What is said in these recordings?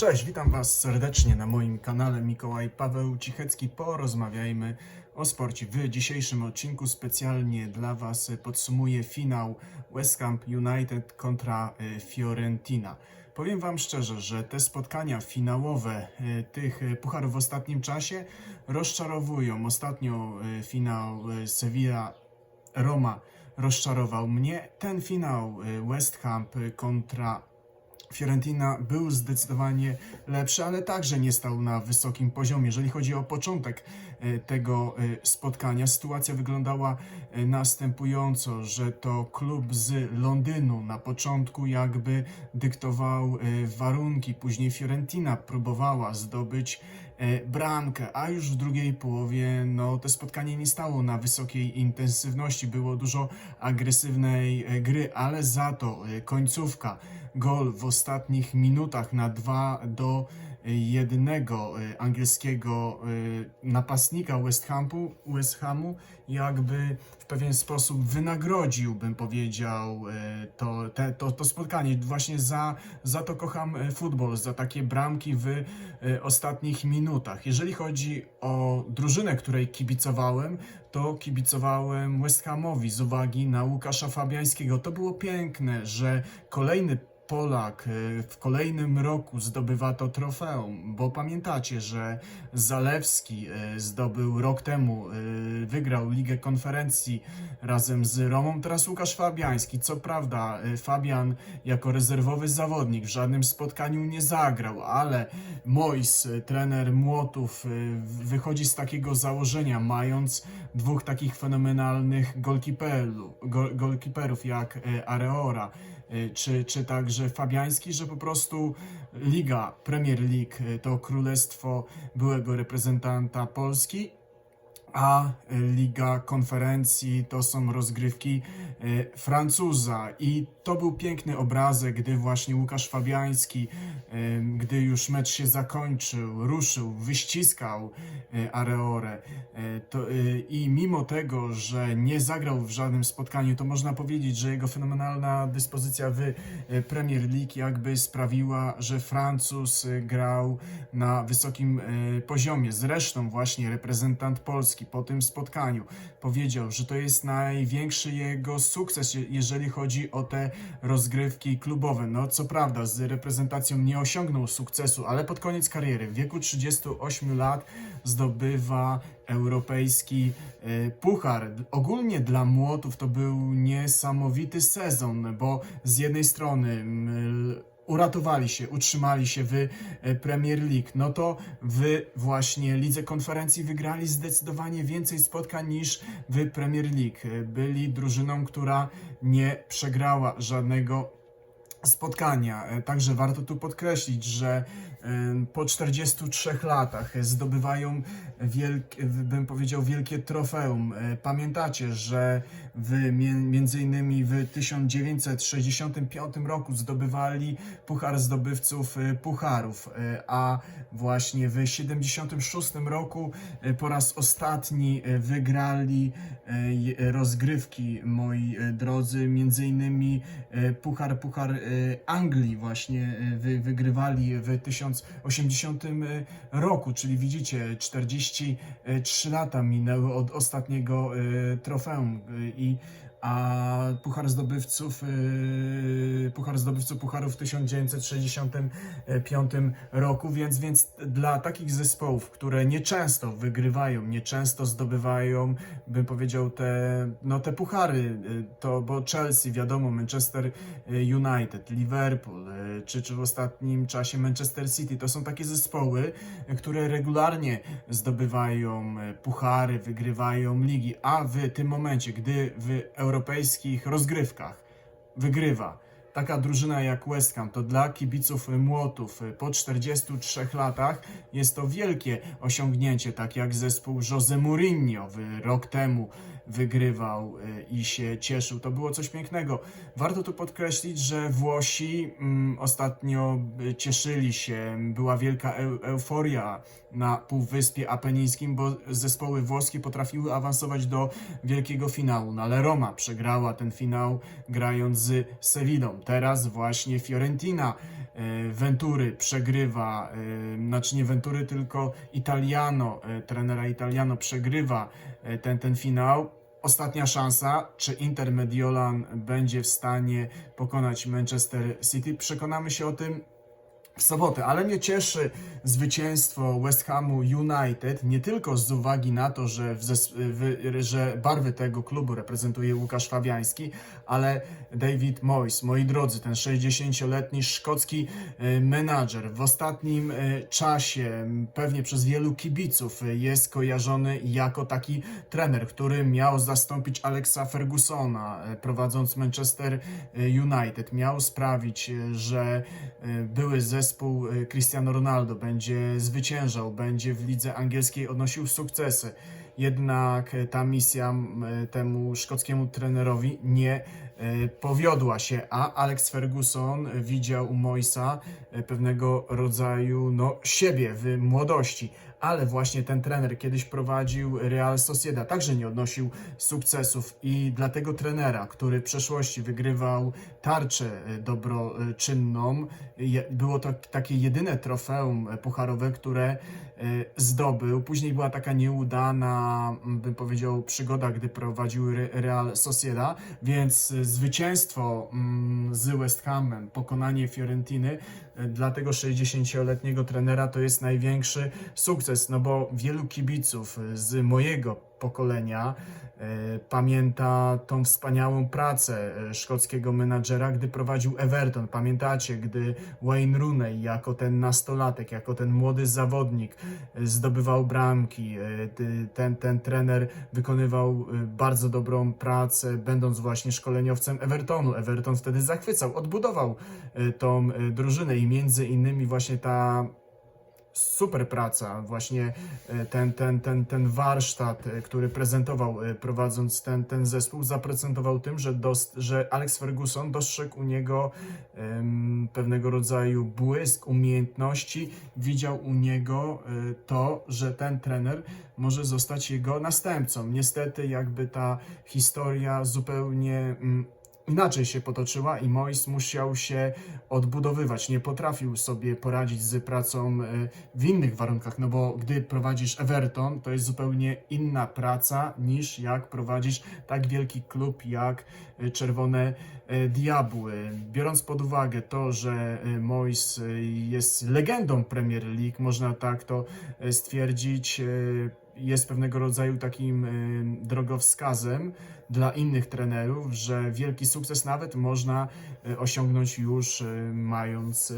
Cześć, witam Was serdecznie na moim kanale Mikołaj Paweł Cichecki. Porozmawiajmy o sporcie. W dzisiejszym odcinku specjalnie dla Was podsumuję finał West Ham United kontra e, Fiorentina. Powiem Wam szczerze, że te spotkania finałowe e, tych e, pucharów w ostatnim czasie rozczarowują. Ostatnio finał e, Sevilla Roma rozczarował mnie. Ten finał West Ham kontra Fiorentina był zdecydowanie lepszy, ale także nie stał na wysokim poziomie. Jeżeli chodzi o początek e, tego e, spotkania, sytuacja wyglądała e, następująco, że to klub z Londynu na początku jakby dyktował warunki, później Fiorentina próbowała zdobyć bramkę, a już w drugiej połowie no, to spotkanie nie stało na wysokiej intensywności, było dużo agresywnej e, gry, ale za to e, końcówka, gol w ostatnich minutach na 2 do 1 angielskiego e, napastnika West Hamu, West Hamu jakby w pewien sposób wynagrodził, bym powiedział, e, to, te, to, to spotkanie. Właśnie za, za to kocham futbol, za takie bramki w ostatnich minutach. Jeżeli chodzi o drużynę, której kibicowałem, to kibicowałem West Hamowi z uwagi na Łukasza Fabiańskiego. To było piękne, że kolejny Polak e, w kolejnym roku zdobywa to trofeum, bo pamiętacie, że Zalewski e, zdobył rok temu, e, wygrał Ligę Konferencji razem z Romą, teraz Łukasz Fabiański. Co prawda, Fabian jako rezerwowy zawodnik w żadnym spotkaniu nie zagrał, ale Mois, trener Młotów, wychodzi z takiego założenia, mając dwóch takich fenomenalnych golkiperów jak Areora y, czy, czy także Fabiański, że po prostu Liga, Premier League y, to królestwo byłego reprezentanta Polski, a y, Liga Konferencji to są rozgrywki y, Francuza. I to był piękny obrazek, gdy właśnie Łukasz Fabiański, y, gdy już mecz się zakończył, ruszył, wyściskał y, Areorę. Y, y, I mimo tego, że nie zagrał w żadnym spotkaniu, to można powiedzieć, że jego fenomenalna dyspozycja w y, Premier League jakby sprawiła, że Francuz y, grał na wysokim y, poziomie. Zresztą właśnie reprezentant Polski po tym spotkaniu powiedział, że to jest największy jego sukces, je- jeżeli chodzi o te rozgrywki klubowe. No co prawda z reprezentacją nie osiągnął sukcesu, ale pod koniec kariery w wieku 38 lat zdobywa europejski e, puchar. Ogólnie dla Młotów to był niesamowity sezon, bo z jednej strony uratowali się, utrzymali się w e, Premier League, no to w właśnie Lidze Konferencji wygrali zdecydowanie więcej spotkań niż w Premier League. E, Byli drużyną, która nie przegrała żadnego spotkania. E, Także warto tu podkreślić, że po 43 latach zdobywają wielkie, bym powiedział, wielkie trofeum. E, Pamiętacie, że w, między innymi w 1965 roku zdobywali Puchar Zdobywców e, Pucharów, e, a właśnie w 76 roku po raz ostatni wygrali rozgrywki, moi drodzy, między innymi Puchar, Puchar Anglii właśnie wy, wygrywali w 1080 roku, czyli widzicie, 43 lata minęły od ostatniego e, trofeum e, i a Puchar Zdobywców, e, Puchar Zdobywców Pucharów w 1965 roku, więc, więc dla takich zespołów, które nieczęsto wygrywają, nieczęsto zdobywają, bym powiedział, te, no, te puchary, y, to bo Chelsea, wiadomo, Manchester y, United, Liverpool, y, czy, czy w ostatnim czasie Manchester City, to są takie zespoły, y, które regularnie zdobywają y, puchary, wygrywają ligi, a w tym momencie, gdy w europejskich rozgrywkach. Wygrywa. Taka drużyna jak West Ham, to dla kibiców Młotów. Po 43 latach jest to wielkie osiągnięcie, tak jak zespół Jose Mourinho rok temu wygrywał e, i się cieszył. To było coś pięknego. Warto tu podkreślić, że Włosi mm, ostatnio e, cieszyli się, była wielka eu euforia na Półwyspie Apenińskim, bo zespoły włoskie potrafiły awansować do wielkiego finału, no ale Roma przegrała ten finał grając z Sewillą. Teraz właśnie Fiorentina Ventury przegrywa, e, znaczy nie Ventury, tylko Italiano, e, trenera Italiano przegrywa e, ten, ten finał. Ostatnia szansa, czy Inter Mediolan będzie w stanie pokonać Manchester City? Przekonamy się o tym w sobotę, ale mnie cieszy zwycięstwo West Hamu United, nie tylko z uwagi na to, że, w że barwy tego klubu reprezentuje Łukasz Fabiański, ale David Moyes, moi drodzy, ten 60-letni szkocki e, menadżer w ostatnim e, czasie, pewnie przez wielu kibiców, e, jest kojarzony jako taki trener, który miał zastąpić Alexa Fergusona, prowadząc Manchester United. Miał sprawić, że były zespół e, Cristiano Ronaldo będzie zwyciężał, będzie w lidze angielskiej odnosił sukcesy. Jednak e, ta misja e, temu szkockiemu trenerowi nie powiodła się, a Alex Ferguson widział u Moisa pewnego rodzaju no, siebie w młodości. Ale właśnie ten trener kiedyś prowadził Real Sociedad, także nie odnosił sukcesów i dla tego trenera, który w przeszłości wygrywał tarczę e, dobroczynną, było to takie jedyne trofeum pucharowe, które e, zdobył. Później była taka nieudana, bym powiedział, przygoda, gdy prowadził Re- Real Sociedad, więc e, zwycięstwo z West Hamem, pokonanie Fiorentiny dla tego 60-letniego trenera to jest największy sukces, no bo wielu kibiców z mojego pokolenia e, pamięta tą wspaniałą pracę e, szkockiego menadżera, gdy prowadził Everton. Pamiętacie, gdy Wayne Rooney jako ten nastolatek, jako ten młody zawodnik e, zdobywał bramki, ten, ten trener wykonywał bardzo dobrą pracę, będąc właśnie szkoleniowcem Evertonu. Everton wtedy zachwycał, odbudował tą drużynę i między innymi właśnie ta super praca, właśnie e, ten, ten, ten, ten warsztat, e, który prezentował e, prowadząc ten, ten zespół, zaprezentował tym, że, dost, że Alex Ferguson dostrzegł u niego em, pewnego rodzaju błysk umiejętności, widział u niego to, że ten trener może zostać jego następcą. Niestety jakby ta historia zupełnie mm, inaczej się potoczyła i Mois musiał się odbudowywać. Nie potrafił sobie poradzić z pracą e, w innych warunkach, no bo gdy prowadzisz Everton, to jest zupełnie inna praca niż jak prowadzisz tak wielki klub jak e, Czerwone e, Diabły. Biorąc pod uwagę to, że Mois jest legendą Premier League, można tak to stwierdzić, jest pewnego rodzaju takim e, drogowskazem dla innych trenerów, że wielki sukces nawet można e, osiągnąć już e, mając e,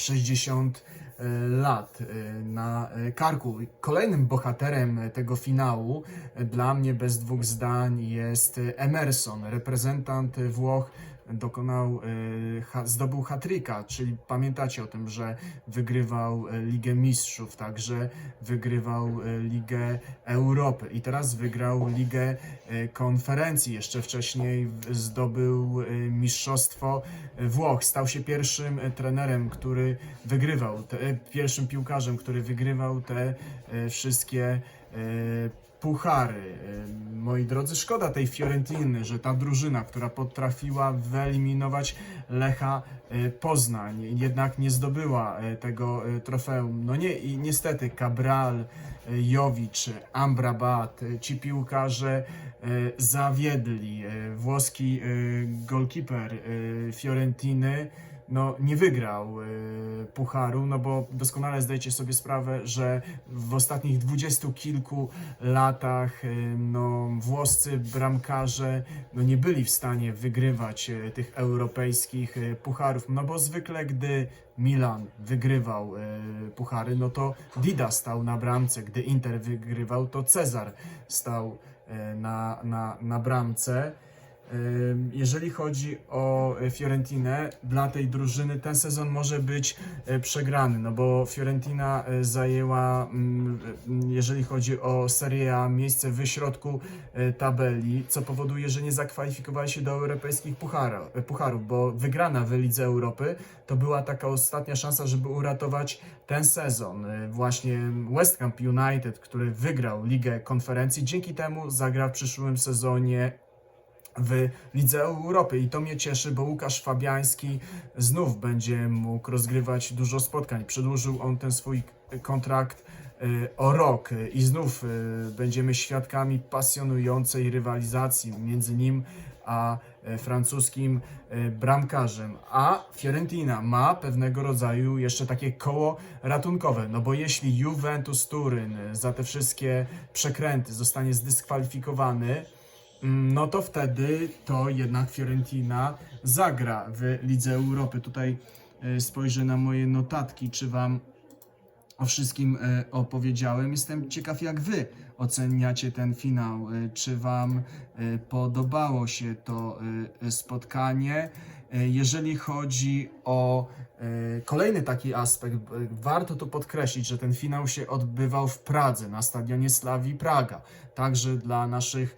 60 e, lat na karku. Kolejnym bohaterem tego finału dla mnie bez dwóch zdań jest Emerson, reprezentant Włoch dokonał, ha, zdobył hat-tricka, czyli pamiętacie o tym, że wygrywał e, Ligę Mistrzów, także wygrywał e, Ligę Europy i teraz wygrał Ligę Konferencji. Jeszcze wcześniej zdobył Mistrzostwo Włoch. Stał się pierwszym trenerem, który wygrywał, te, pierwszym piłkarzem, który wygrywał te wszystkie puchary. Moi drodzy, szkoda tej Fiorentiny, że ta drużyna, która potrafiła wyeliminować Lecha e, Poznań, jednak nie zdobyła e, tego e, trofeum. No nie, i niestety Cabral, Jowicz, Amrabat, e, ci piłkarze zawiedli. Włoski golkiper Fiorentiny no, nie wygrał e, pucharu, no bo doskonale zdajecie sobie sprawę, że w ostatnich dwudziestu kilku latach e, no, włoscy bramkarze no, nie byli w stanie wygrywać e, tych europejskich e, pucharów, no bo zwykle gdy Milan wygrywał e, puchary, no to Dida stał na bramce, gdy Inter wygrywał, to Cezar stał e, na, na, na bramce. Jeżeli chodzi o e, Fiorentinę, dla tej drużyny ten sezon może być e, przegrany, no bo Fiorentina e, zajęła, mm, jeżeli chodzi o Serie A, miejsce w środku tabeli, co powoduje, że nie zakwalifikowali się do europejskich pucharów, bo wygrana w Lidze Europy to była taka ostatnia szansa, żeby uratować ten sezon. Właśnie West Ham United, który wygrał Ligę Konferencji, dzięki temu zagra w przyszłym sezonie w Lidze Europy i to mnie cieszy, bo Łukasz Fabiański znów będzie mógł rozgrywać dużo spotkań. Przedłużył on ten swój kontrakt y, o rok y, i znów y, będziemy świadkami pasjonującej rywalizacji między nim a francuskim bramkarzem. A Fiorentina ma pewnego rodzaju jeszcze takie koło ratunkowe, no bo jeśli Juventus Turyn za te wszystkie przekręty zostanie zdyskwalifikowany, no to wtedy to jednak Fiorentina zagra w Lidze Europy. Tutaj e, spojrzę na moje notatki, czy Wam o wszystkim e, opowiedziałem. Jestem ciekaw, jak Wy oceniacie ten finał. E, Czy Wam e, podobało się to e, spotkanie? Jeżeli chodzi o kolejny taki aspekt, warto tu podkreślić, że ten finał się odbywał w Pradze, na stadionie Slawii Praga. Także dla naszych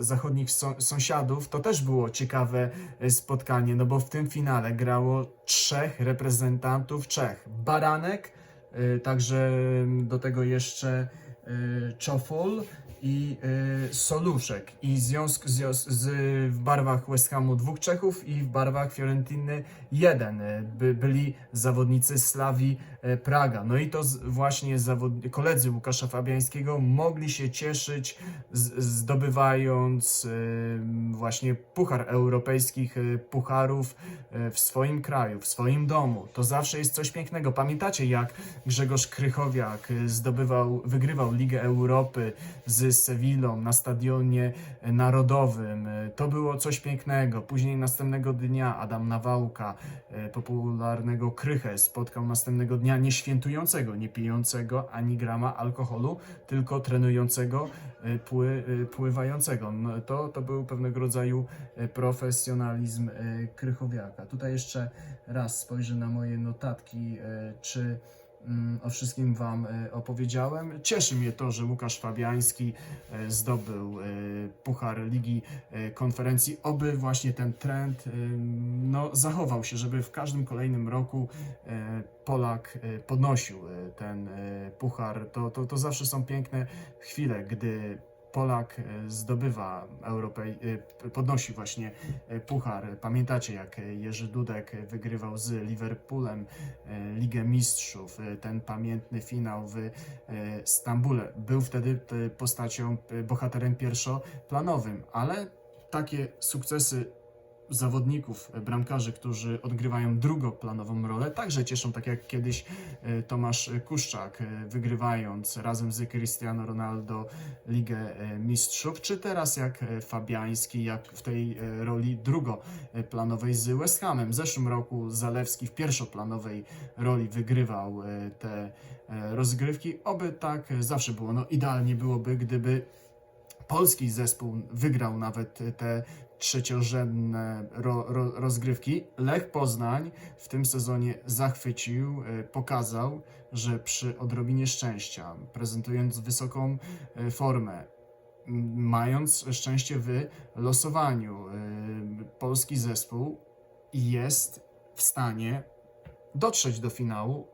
zachodnich sąsiadów to też było ciekawe spotkanie, no bo w tym finale grało trzech reprezentantów Czech. Baranek, także do tego jeszcze Czofol i e, Soluszek. I w związku z, w barwach West Hamu dwóch Czechów i w barwach Fiorentiny jeden. E, By, byli zawodnicy Slawii e, Praga. No i to z, właśnie zawod, koledzy Łukasza Fabiańskiego mogli się cieszyć z, zdobywając e, właśnie puchar europejskich e, pucharów w swoim kraju, w swoim domu. To zawsze jest coś pięknego. Pamiętacie jak Grzegorz Krychowiak zdobywał, wygrywał Ligę Europy z Sewillą na stadionie e, narodowym. E, To było coś pięknego. Później następnego dnia Adam Nawałka, e, popularnego Krychę, spotkał następnego dnia nie świętującego, nie pijącego ani grama alkoholu, tylko trenującego, pły, pływającego. No, to, to był pewnego rodzaju profesjonalizm Krychowiaka. Tutaj jeszcze raz spojrzę na moje notatki, czy o wszystkim Wam e, opowiedziałem. Cieszy mnie to, że Łukasz Fabiański e, zdobył e, Puchar Ligi Konferencji. Oby właśnie ten trend no, zachował się, żeby w każdym kolejnym roku Polak podnosił ten puchar. To, to, to zawsze są piękne chwile, gdy Polak e, zdobywa Europej, e, podnosi właśnie e, puchar. Pamiętacie, jak Jerzy Dudek wygrywał z Liverpoolem Ligę Mistrzów, ten pamiętny finał w Stambule. Był wtedy postacią, bohaterem pierwszoplanowym, ale takie sukcesy zawodników, e, bramkarzy, którzy odgrywają drugoplanową rolę, także cieszą, tak jak kiedyś e, Tomasz Kuszczak, e, wygrywając razem z Cristiano Ronaldo Ligę Mistrzów, czy teraz jak Fabiański, jak w tej roli drugoplanowej z West Hamem. W zeszłym roku Zalewski w pierwszoplanowej roli wygrywał te rozgrywki. Oby tak zawsze było. No idealnie byłoby, gdyby polski zespół wygrał nawet te trzeciorzędne ro, ro, rozgrywki. Lech Poznań w tym sezonie zachwycił, e, pokazał, że przy odrobinie szczęścia, prezentując wysoką e, formę, mając szczęście w losowaniu, e, polski zespół jest w stanie dotrzeć do finału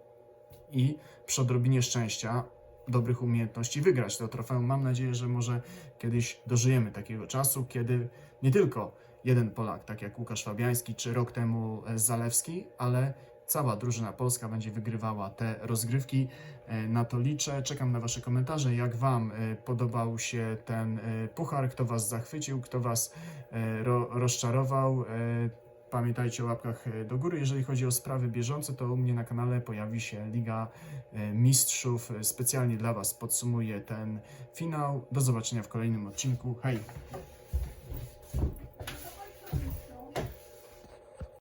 i przy odrobinie szczęścia, dobrych umiejętności wygrać to trofeum. Mam nadzieję, że może kiedyś dożyjemy takiego czasu, kiedy nie tylko jeden Polak, tak jak Łukasz Fabiański czy rok temu e, Zalewski, ale cała drużyna polska będzie wygrywała te rozgrywki. E, Na to liczę. Czekam na Wasze komentarze. Jak Wam e, podobał się ten puchar? Kto Was zachwycił? Kto Was ro, rozczarował? Pamiętajcie o łapkach e, do góry. Jeżeli chodzi o sprawy bieżące, to u mnie na kanale pojawi się Liga e, Mistrzów. Specjalnie dla Was podsumuję ten finał. Do zobaczenia w kolejnym odcinku. Hej!